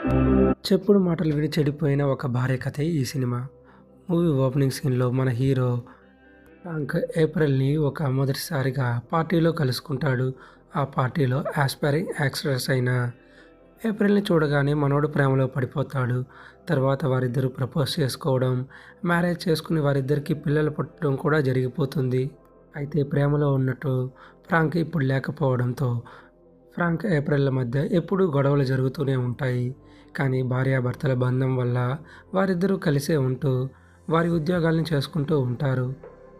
చెప్పుడు మాటలు విని చెడిపోయిన ఒక భార్య కథే ఈ సినిమా. మూవీ ఓపెనింగ్ సీన్లో మన హీరో ఫ్రాంక్ ఏప్రిల్ని ఒక మొదటిసారిగా పార్టీలో కలుసుకుంటాడు. ఆ పార్టీలో ఆస్పైరింగ్ యాక్ట్రెస్ అయిన ఏప్రిల్ని చూడగానే మనోడు ప్రేమలో పడిపోతాడు. తర్వాత వారిద్దరూ ప్రపోజ్ చేసుకోవడం మ్యారేజ్ చేసుకుని వారిద్దరికి పిల్లలు పుట్టడం కూడా జరిగిపోతుంది. అయితే ప్రేమలో ఉన్నట్టు ఫ్రాంక్ ఇప్పుడు లేకపోవడంతో ఫ్రాంక్ ఏప్రిల్ల మధ్య ఎప్పుడూ గొడవలు జరుగుతూనే ఉంటాయి. కానీ భార్యాభర్తల బంధం వల్ల వారిద్దరూ కలిసే ఉంటూ వారి ఉద్యోగాలను చేసుకుంటూ ఉంటారు.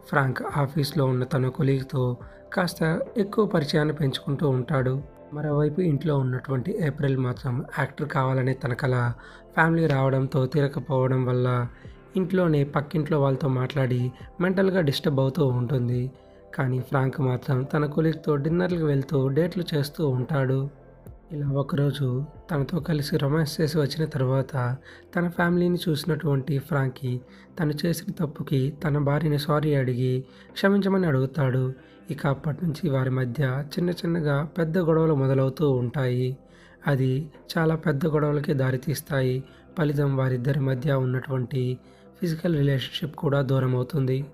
ఫ్రాంక్ ఆఫీస్లో ఉన్న తన కొలీగ్తో కాస్త ఎక్కువ పరిచయాన్ని పెంచుకుంటూ ఉంటాడు. మరోవైపు ఇంట్లో ఉన్నటువంటి ఏప్రిల్ మాత్రం యాక్టర్ కావాలనే తన కల ఫ్యామిలీ రావడంతో తీరకపోవడం వల్ల ఇంట్లోనే పక్కింట్లో వాళ్ళతో మాట్లాడి మెంటల్గా డిస్టర్బ్ అవుతూ ఉంటుంది. కానీ ఫ్రాంక్ మాత్రం తన కొలిక్తో డిన్నర్లకు వెళ్తూ డేట్లు చేస్తూ ఉంటాడు. ఇలా ఒకరోజు తనతో కలిసి రొమాన్స్ చేసి వచ్చిన తర్వాత తన ఫ్యామిలీని చూసినటువంటి ఫ్రాంకీ తను చేసిన తప్పుకి తన భార్యని సారీ అడిగి క్షమించమని అడుగుతాడు. ఇక అప్పటి నుంచి వారి మధ్య చిన్న చిన్నగా పెద్ద గొడవలు మొదలవుతూ ఉంటాయి. అది చాలా పెద్ద గొడవలకే దారితీస్తాయి. ఫలితం వారిద్దరి మధ్య ఉన్నటువంటి ఫిజికల్ రిలేషన్షిప్ కూడా దూరం అవుతుంది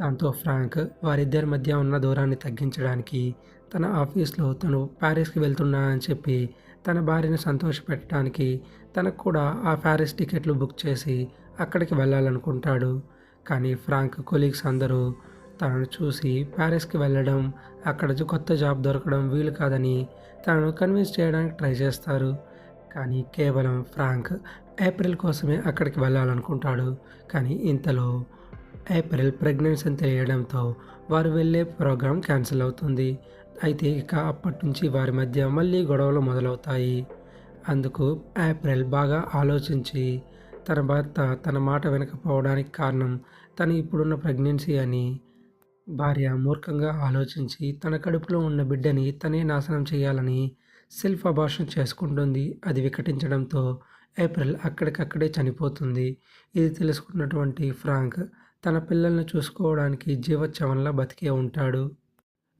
దాంతో ఫ్రాంక్ వారిద్దరి మధ్య ఉన్న దూరాన్ని తగ్గించడానికి తన ఆఫీస్లో తను ప్యారిస్కి వెళ్తున్నానని చెప్పి తన భార్యను సంతోషపెట్టడానికి తనకు కూడా ఆ ప్యారిస్ టికెట్లు బుక్ చేసి అక్కడికి వెళ్ళాలనుకుంటాడు. కానీ ఫ్రాంక్ కొలీగ్స్ అందరూ తనను చూసి ప్యారిస్కి వెళ్ళడం అక్కడ కొత్త జాబ్ దొరకడం వీలు కాదని తనను కన్విన్స్ చేయడానికి ట్రై చేస్తారు. కానీ కేవలం ఫ్రాంక్ ఏప్రిల్ కోసమే అక్కడికి వెళ్ళాలనుకుంటాడు. కానీ ఇంతలో ఏప్రిల్ ప్రెగ్నెన్సీ అని తెలియడంతో వారు వెళ్ళే ప్రోగ్రాం క్యాన్సిల్ అవుతుంది. అయితే ఇక అప్పటి నుంచి వారి మధ్య మళ్ళీ గొడవలు మొదలవుతాయి. అందుకు ఏప్రిల్ బాగా ఆలోచించి తన భర్త తన మాట వినకపోవడానికి కారణం తను ఇప్పుడున్న ప్రెగ్నెన్సీ అని భార్య మూర్ఖంగా ఆలోచించి తన కడుపులో ఉన్న బిడ్డని తనే నాశనం చేయాలని సెల్ఫ్ అబార్షన్ చేసుకుంటుంది. అది వికటించడంతో ఏప్రిల్ అక్కడికక్కడే చనిపోతుంది. ఇది తెలుసుకున్నటువంటి ఫ్రాంక్ తన పిల్లల్ని చూసుకోవడానికి జీవోత్సవంలా బతికే ఉంటాడు.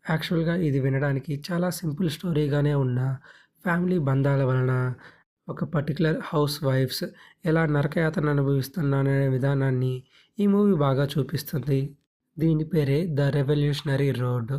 యాక్చువల్గా ఇది వినడానికి చాలా సింపుల్ స్టోరీగానే ఉన్న ఫ్యామిలీ బంధాల వలన ఒక పర్టికులర్ హౌస్ వైఫ్స్ ఎలా నరకయాతన అనుభవిస్తున్నాననే విధానాన్ని ఈ మూవీ బాగా చూపిస్తుంది. దీని పేరే ద రెవల్యూషనరీ రోడ్.